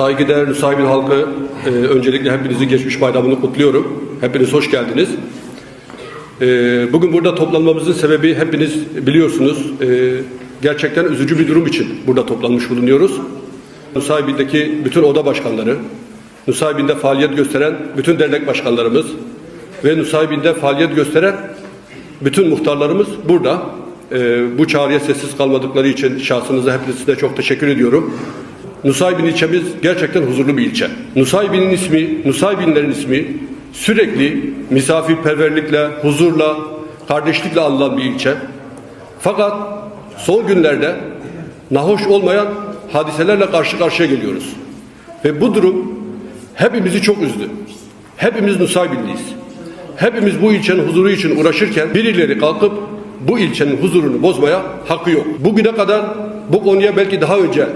Saygıdeğer Nusaybin halkı, e, öncelikle hepinizi geçmiş bayramını kutluyorum. Hepiniz hoş geldiniz. E, bugün burada toplanmamızın sebebi hepiniz biliyorsunuz. E, gerçekten üzücü bir durum için burada toplanmış bulunuyoruz. Nusaybin'deki bütün oda başkanları, Nusaybin'de faaliyet gösteren bütün dernek başkanlarımız ve Nusaybin'de faaliyet gösteren bütün muhtarlarımız burada. Ee, bu çağrıya sessiz kalmadıkları için şahsınıza hepinize çok teşekkür ediyorum. Nusaybin ilçemiz gerçekten huzurlu bir ilçe. Nusaybin'in ismi, Nusaybinlerin ismi sürekli misafirperverlikle, huzurla, kardeşlikle anılan bir ilçe. Fakat son günlerde nahoş olmayan hadiselerle karşı karşıya geliyoruz. Ve bu durum hepimizi çok üzdü. Hepimiz Nusaybinliyiz. Hepimiz bu ilçenin huzuru için uğraşırken birileri kalkıp bu ilçenin huzurunu bozmaya hakkı yok. Bugüne kadar bu konuya belki daha önce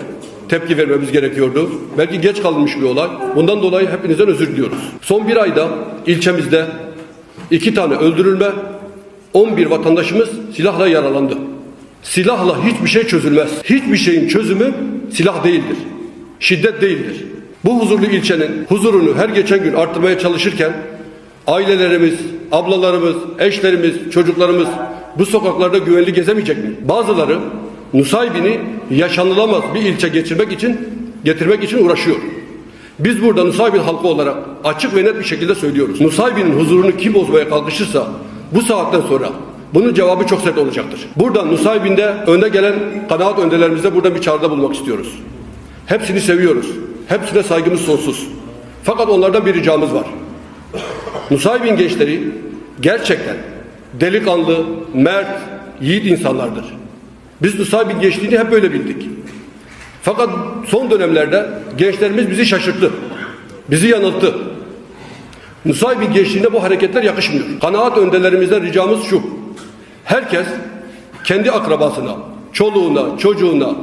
tepki vermemiz gerekiyordu. Belki geç kalınmış bir olay. Bundan dolayı hepinizden özür diliyoruz. Son bir ayda ilçemizde iki tane öldürülme, 11 vatandaşımız silahla yaralandı. Silahla hiçbir şey çözülmez. Hiçbir şeyin çözümü silah değildir. Şiddet değildir. Bu huzurlu ilçenin huzurunu her geçen gün artırmaya çalışırken ailelerimiz, ablalarımız, eşlerimiz, çocuklarımız bu sokaklarda güvenli gezemeyecek mi? Bazıları Nusaybin'i yaşanılamaz bir ilçe geçirmek için getirmek için uğraşıyor. Biz burada Nusaybin halkı olarak açık ve net bir şekilde söylüyoruz. Nusaybin'in huzurunu kim bozmaya kalkışırsa bu saatten sonra bunun cevabı çok sert olacaktır. Buradan Nusaybin'de önde gelen kanaat önderlerimize burada bir çağrıda bulmak istiyoruz. Hepsini seviyoruz. Hepsine saygımız sonsuz. Fakat onlardan bir ricamız var. Nusaybin gençleri gerçekten delikanlı, mert, yiğit insanlardır. Biz Nusaybin gençliğini hep böyle bildik. Fakat son dönemlerde gençlerimiz bizi şaşırttı. Bizi yanılttı. Nusaybin gençliğine bu hareketler yakışmıyor. Kanaat önderlerimizden ricamız şu. Herkes kendi akrabasına, çoluğuna, çocuğuna,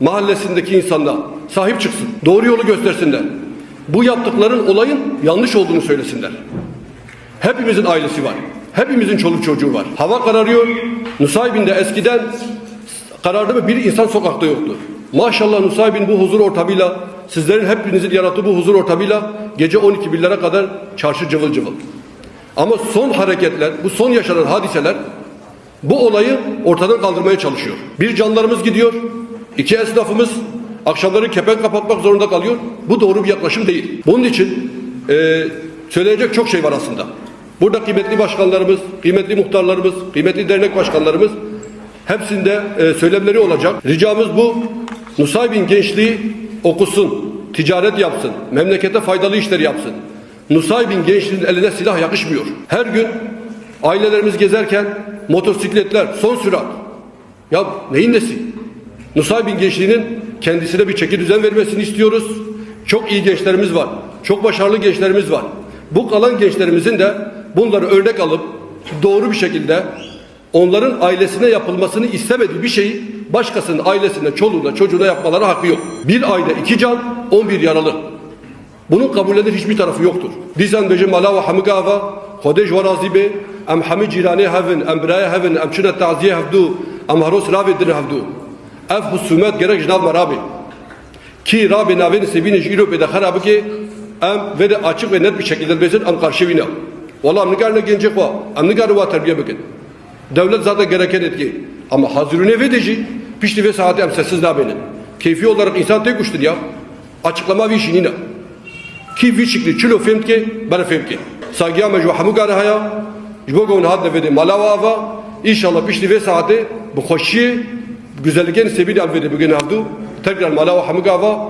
mahallesindeki insanına sahip çıksın. Doğru yolu göstersinler. Bu yaptıkların olayın yanlış olduğunu söylesinler. Hepimizin ailesi var. Hepimizin çoluk çocuğu var. Hava kararıyor. Nusaybin'de eskiden karardı mı bir insan sokakta yoktu. Maşallah Nusaybin bu huzur ortamıyla sizlerin hepinizin yarattığı bu huzur ortamıyla gece 12 birlere kadar çarşı cıvıl cıvıl. Ama son hareketler, bu son yaşanan hadiseler bu olayı ortadan kaldırmaya çalışıyor. Bir canlarımız gidiyor, iki esnafımız akşamları kepenk kapatmak zorunda kalıyor. Bu doğru bir yaklaşım değil. Bunun için e, söyleyecek çok şey var aslında. Burada kıymetli başkanlarımız, kıymetli muhtarlarımız, kıymetli dernek başkanlarımız hepsinde e, söylemleri olacak. Ricamız bu. Nusaybin gençliği okusun, ticaret yapsın, memlekete faydalı işler yapsın. Nusaybin gençliğinin eline silah yakışmıyor. Her gün ailelerimiz gezerken motosikletler, son sürat. Ya neyin nesi? Nusaybin gençliğinin kendisine bir çeki düzen vermesini istiyoruz. Çok iyi gençlerimiz var. Çok başarılı gençlerimiz var. Bu kalan gençlerimizin de bunları örnek alıp doğru bir şekilde onların ailesine yapılmasını istemediği bir şeyi başkasının ailesine, çoluğuna, çocuğuna yapmaları hakkı yok. Bir ayda iki can, on bir yaralı. Bunun kabul edilir hiçbir tarafı yoktur. Dizan beje mala ve hamigava, hodej varazi be, em hami cirane havin, em biraya havin, em çuna taziye havdu, em haros ravi dir havdu. Ev husumet gerek jnav marabi. Ki rabi naveni sebini jiro bede harabi ki em ve açık ve net bir şekilde bezin em karşı vina. Valla em nigar ne gelecek va, em nigar va terbiye bekin. Devlet zaten gereken etki. Ama hazırune vedeci pişti ve saati em sessiz nabeni. Keyfi olarak insan tek kuştur ya. Açıklama ve işini ne? Ki vi şekli çilo femke, bana femke. Sagiya mecbu hamu gare haya. Jbo gon had nevede malava ava. İnşallah pişti ve saati bu hoşi güzelliğin sebili am vede bugün havdu. Tekrar malava hamu gava.